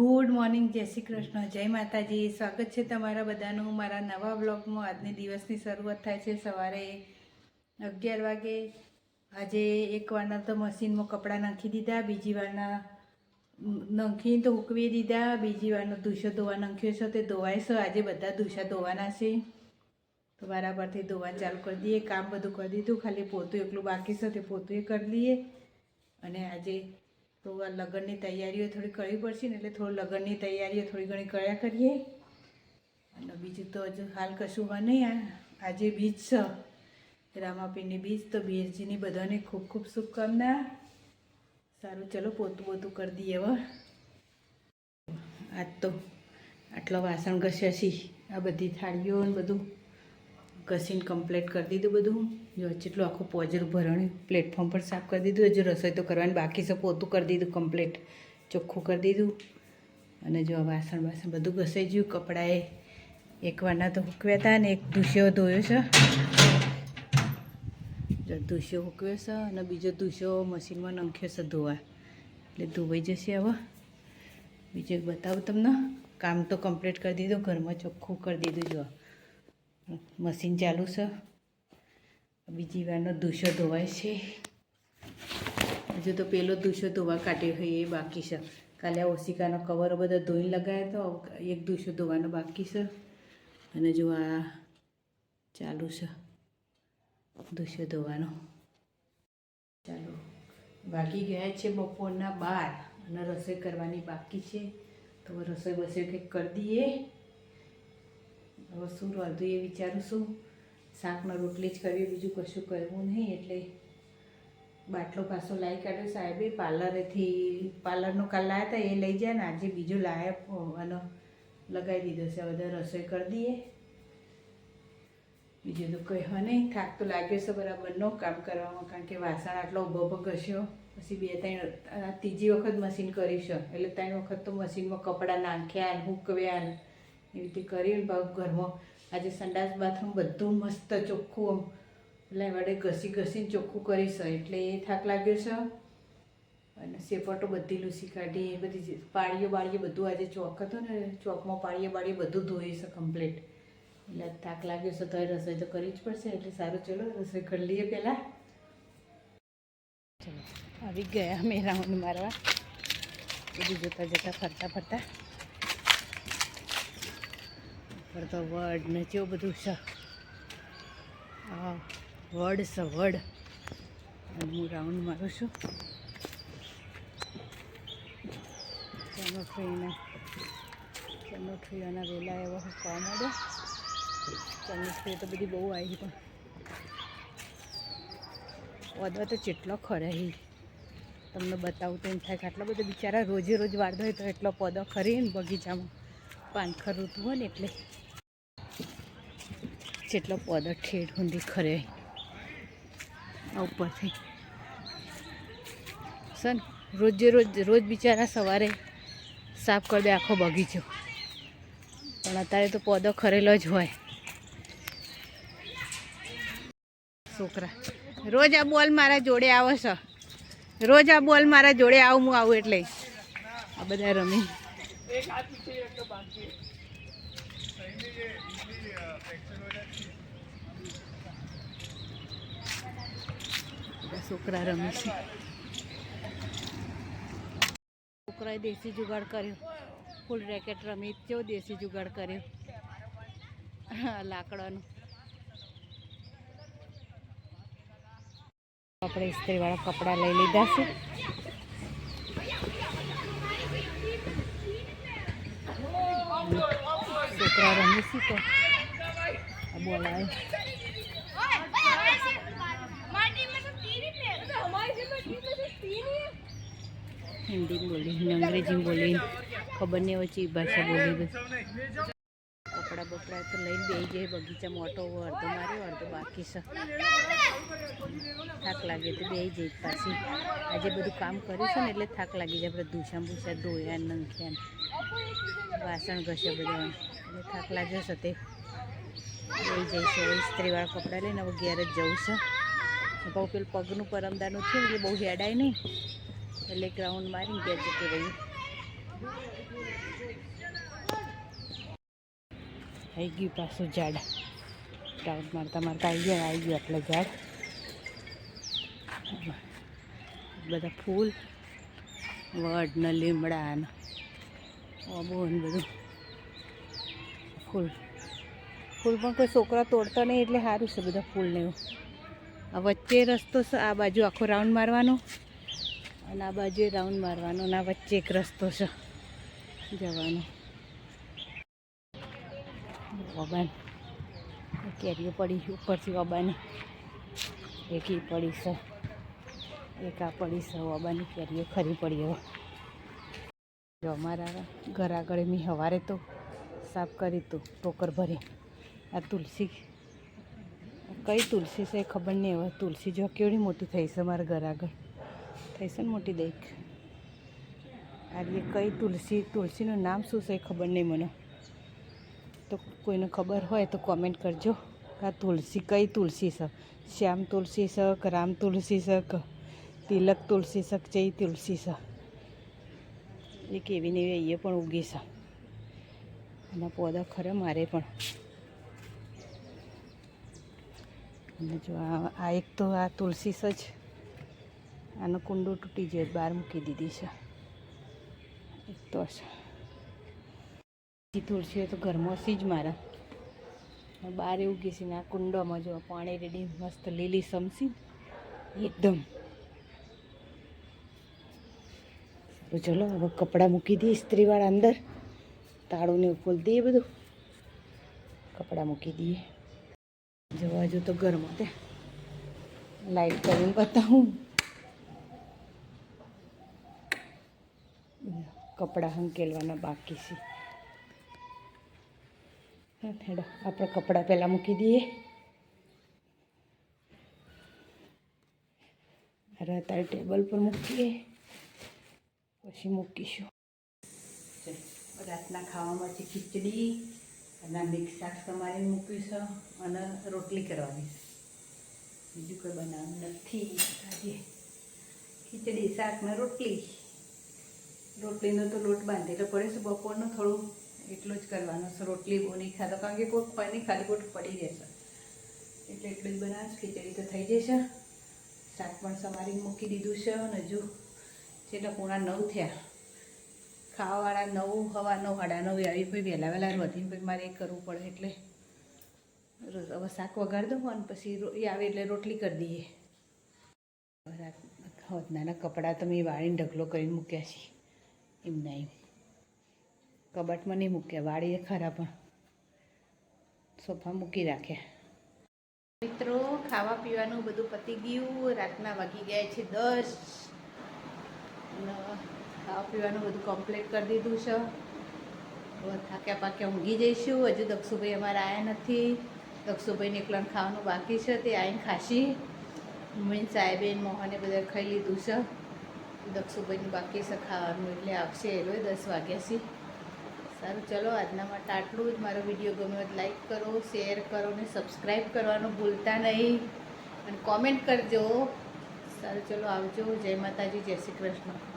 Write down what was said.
Good morning, જય શ્રી કૃષ્ણ, જય માતાજી. સ્વાગત છે તમારા બધાનું મારા નવા બ્લોગમાં આજની દિવસની શરૂઆત થાય છે સવારે અગિયાર વાગે. આજે એક વારના તો મશીનમાં કપડાં નાખી દીધા, બીજી વારના નાખી તો ઉકવી દીધા, બીજી વારનો દૂષો ધોવા નાખ્યો છે, તે ધોવાય છે આજે બધા દૂષા ધોવાના છે. તો બરાબરથી ધોવાનું ચાલુ કરી દઈએ, કામ બધું કરી દીધું. ખાલી પોતું એકલું બાકી છે, તે પોતું કરી લઈએ. અને આજે તો આ લગ્નની તૈયારીઓ થોડી કરવી પડશે ને એટલે થોડું લગ્નની તૈયારીઓ થોડી ઘણી કર્યા કરીએ. અને બીજું તો હજુ હાલ કશું હોય નહીં. આજે બીજ છે. રામાપીરની બીજ. તો બીરજીની બધાને ખૂબ ખૂબ શુભકામના. સારું, ચલો પોતું પોતું કરી દઈએ હવે. આજ તો આટલો વાસણ ઘસ્યા છીએ. આ બધી થાળીઓ ને બધું. ઘસીને કમ્પ્લીટ કરી દીધું બધું જો જેટલું આખું પોજર ભરણ પ્લેટફોર્મ પર સાફ કરી દીધું, હજુ રસોઈ તો કરવાની બાકી છે, પોતું કરી દીધું કમ્પ્લીટ ચોખ્ખું કરી દીધું. અને જો વાસણ વાસણ બધું ઘસાઈ ગયું, કપડાએ એક વારના તો હૂકવ્યા હતા ને એક દૂષ્યો ધોયો છે. જો દૂષ્યો હૂકવ્યો છે અને બીજો દૂષ્યો મશીનમાં નાખ્યો છે ધોવા. એટલે ધોવાઈ જશે હવે બીજું બતાવું તમને. કામ તો કમ્પ્લીટ કરી દીધું, ઘરમાં ચોખ્ખું કરી દીધું, જો. મશીન ચાલુ છે. બીજી વારનો દૂષો ધોવાય છે. હજુ તો પેલો દૂષો ધોવા કાઢ્યો હોય એ બાકી છે. કાલે ઓશિકાનો કવરો બધા ધોઈને લગાવ્યો તો એક દૂષો ધોવાનો બાકી છે. અને જો આ ચાલુ છે દૂષો ધોવાનો. ચાલો બાકી ગયા છે બપોરના બાર અને રસોઈ કરવાની બાકી છે. તો રસોઈ બસોઈ કંઈક કરી દઈએ. હવે શું રાંધું એ વિચારું છું, શાકમાં રોટલી જ કરવી, બીજું કશું કરવું નહીં, એટલે બાટલો પાછો લાવી કાઢ્યો સાહેબે. પાર્લરેથી, પાર્લરનો કાલ લાવ્યા હતા, એ લઈ જાય ને, આજે બીજો લાવ્યા અને લગાવી દીધો છે. બધા રસોઈ કરી દઈએ. બીજું તો કંઈ હોય નહીં. થાક તો લાગ્યો છે બરાબરનો કામ કરવામાં, કારણ કે વાસણ આટલો ઊભો ઊભો ઘસ્યો. પછી બે ત્રણ ત્રીજી વખત મશીન કરીશ એટલે ત્રણ વખત તો મશીનમાં કપડાં નાખ્યા હૂકવ્યા એવી રીતે કરીને ભાવ ઘરમાં આજે સંડાસ, બાથરૂમ બધું મસ્ત ચોખ્ખું એટલે વડે ઘસી ઘસીને ચોખ્ખું કરીશ. એટલે એ થાક લાગ્યો છે. અને સેપટો બધી લૂસી કાઢી, એ બધી પાળીઓ બાળીઓ બધું આજે ચોક હતો ને, ચોકમાં પાળીઓ બાળીઓ બધું ધોઈ છે કમ્પ્લીટ એટલે થાક લાગ્યો છે, તો રસોઈ તો કરવી જ પડશે. એટલે સારું, ચલો રસોઈ કરી લઈએ પહેલાં. ચલો, આવી ગયા અમે રાઉન્ડ મારવા. બધું જોતા જતાં ફરતા ફરતા. પર તો ને જેવું બધું છે. વડ છે વડ. અને હું રાઉન્ડ મારું છું. ચાલો ફ્રીના ફ્રીના વેલા એવો કહો મળે ફ્રી તો બધી બહુ આવી પણ. વધવા તો જેટલો ખરાઈ તમને બતાવું તો એમ થાય કે આટલા બધા બિચારા રોજે રોજ વાળતો હોય તો એટલો પોદો ખરી ને બગીચામાં. પાનખર ઋતુ હોય ને એટલે. જેટલો પોદર ઠેઠ ઊંધી ખરે. આ ઉપરથી. સન, રોજે રોજ રોજ બિચારા સવારે સાફ કરી દે આખો બગીચો. પણ અત્યારે તો પોદો ખરેલો જ હોય. છોકરા, રોજ આ બોલ મારા જોડે આવો છો રોજ આ બોલ મારા જોડે આવું, હું આવું એટલે. આ બધા રમી. બધા છોકરા રમે છે. છોકરાએ દેશી જુગાડ કર્યો. ફૂલ રેકેટ રમી. કેવો દેશી જુગાડ કર્યો? લાકડાનું. આપણે ઇસ્ત્રીવાળા કપડાં લઈ લીધા છે. છોકરા A bola aí. બોલાવે હિન્દી બોલી અંગ્રેજી બોલી. ખબર નહીં હોય ભાષા બોલી કપડાં બપડા તો લઈને બેસી જાય, બગીચામાં મોટો અડધો માર્યો, અડધો બાકી છે. થાક લાગે તો બેસી જાય પાછી. આજે બધું કામ કર્યું છે ને એટલે થાક લાગી જાય. આપણે ધૂસા ભૂસા ધોયા નંખ્યા વાસણ ઘસ્યા બધા એટલે થાક લાગ્યો છે તે. જાય છે. ઇસ્ત્રીવાળા કપડાં લઈને હવે ઘેર જ જવું છે. બહુ પેલું પગનું પરમદાનું થયું એટલે બહુ હેડાય નહીં. એટલે ગ્રાઉન્ડ રાઉન્ડ મારીને ઘેર જતું રહ્યું આવી ગયું પાછું ઝાડ. રાઉન્ડ મારતા મારતા આવી ગયા, આવી ગયું એટલે ઝાડ. બધા ફૂલ, વડ ને લીમડા ને બહુ ને બધું. ફૂલ. ફૂલ પણ કોઈ છોકરા તોડતા નહીં એટલે સારું છે બધા ફૂલ ને એવું. આ વચ્ચે રસ્તો છે, આ બાજુ આખો રાઉન્ડ મારવાનો. અને આ બાજુએ રાઉન્ડ મારવાનો અને આ વચ્ચે એક રસ્તો છે, જવાનો. વબાન. કેરીઓ પડી છે ઉપરથી વબાની. એક ઈ પડી છે. એક આ પડી છે બબાની કેરીઓ ખરી પડી હવે. જો અમારા ઘર આગળ મેં સવારે તો સાફ કરી હતું ટોકર ભરી. આ તુલસી કઈ તુલસી છે ખબર નહીં હવે. તુલસી જો કેવડી મોટી થઈ છે મારા ઘર આગળ. થઈ છે ને મોટી દેખ. આ કઈ તુલસી, તુલસીનું નામ શું છે ખબર નહીં મને. તો કોઈને ખબર હોય તો કોમેન્ટ કરજો. આ તુલસી, કઈ તુલસી છે? શ્યામ તુલસી શક રામ તુલસી શક તિલક તુલસી શક જય તુલસી શ એ કેવી ને એવી પણ ઉગી છે. એના પોદા ખરે મારે પણ. અને જો આ એક તો આ તુલસી સ જ. આનો કુંડો તૂટી જાય બહાર મૂકી દીધી છે. એક તો છે. તુલસી તો ઘરમાં સી જ મારા. બહાર એવું કે છે ને આ કુંડોમાં જો પાણી રેડી, મસ્ત લીલી સમસી એકદમ. તો ચલો હવે કપડાં મૂકી દઈએ ઇસ્ત્રીવાળા અંદર. તાળું ને ખોલ દઈએ બધું. કપડાં મૂકી દઈએ. જવા જો તો ઘરમાં તે. લાઈટ કરીને બતાવું. કપડાં હંકેલવાના બાકી છે. હેડો, આપણે કપડાં પહેલાં મૂકી દઈએ. અરે અત્યારે ટેબલ પર મૂકીએ, પછી મૂકીશું. રાતના ખાવામાં છે ખીચડી અને મિક્સ શાક તમારે મૂક્યું અને રોટલી કરવાની. બીજું કોઈ બનાવવાનું નથી. આજે ખીચડી, શાક ને રોટલી. રોટલીનો તો લોટ બાંધેલો પડે છે બપોરનો થોડું. એટલું જ કરવાનું છે. રોટલી, બહુ નહીં ખાતો, કારણ કે કોઈ ખોય નહીં, ખાલી ખોટું પડી જશે એટલે એટલું જ બનાવીશ, ખીચડી તો થઈ જશે. શાક પણ સમારી મૂકી દીધું છે અને હજુ છેલ્લા પૂણા નવ થયા. ખાવાવાળા નવ, હવા નવ સાડા નવ, આવી પછી વહેલા વહેલા વધીને પછી મારે એ કરવું પડે એટલે હવે શાક વઘાર દઉં અને પછી એ આવે એટલે રોટલી કરી દઈએ. નાના કપડાં તો મેં વાળીને ઢગલો કરીને મૂક્યા છે. એમ નહીં. કબાટમાં નહીં મૂક્યા, વાળીએ ખરા પણ. સોફા મૂકી રાખ્યા. મિત્રો, ખાવા પીવાનું બધું પતી ગયું, રાતના વાગી ગયા છે દસ. ખાવા પીવાનું બધું કમ્પ્લીટ કરી દીધું છે. હવે થાક્યા પાક્યા ઊંઘી જઈશું. હજુ દક્ષુભાઈ અમારા આવ્યા નથી. દક્ષુભાઈને એકલાને ખાવાનું બાકી છે, તે આવીને ખાશી. મીન સાહેબેન, મોહને બધા ખાઈ લીધું છે. દક્ષુભાઈનું બાકી છે ખાવાનું, એટલે આવશે એ દસ વાગ્યા છે. સારું, ચલો આજના માટે આટલું જ. મારો વીડિયો ગમ્યો હોય લાઈક કરો શેર કરો ને સબસ્ક્રાઈબ કરવાનું ભૂલતા નહીં. અને કોમેન્ટ કરજો. સારું, ચલો આવજો. જય માતાજી, જય શ્રી કૃષ્ણ.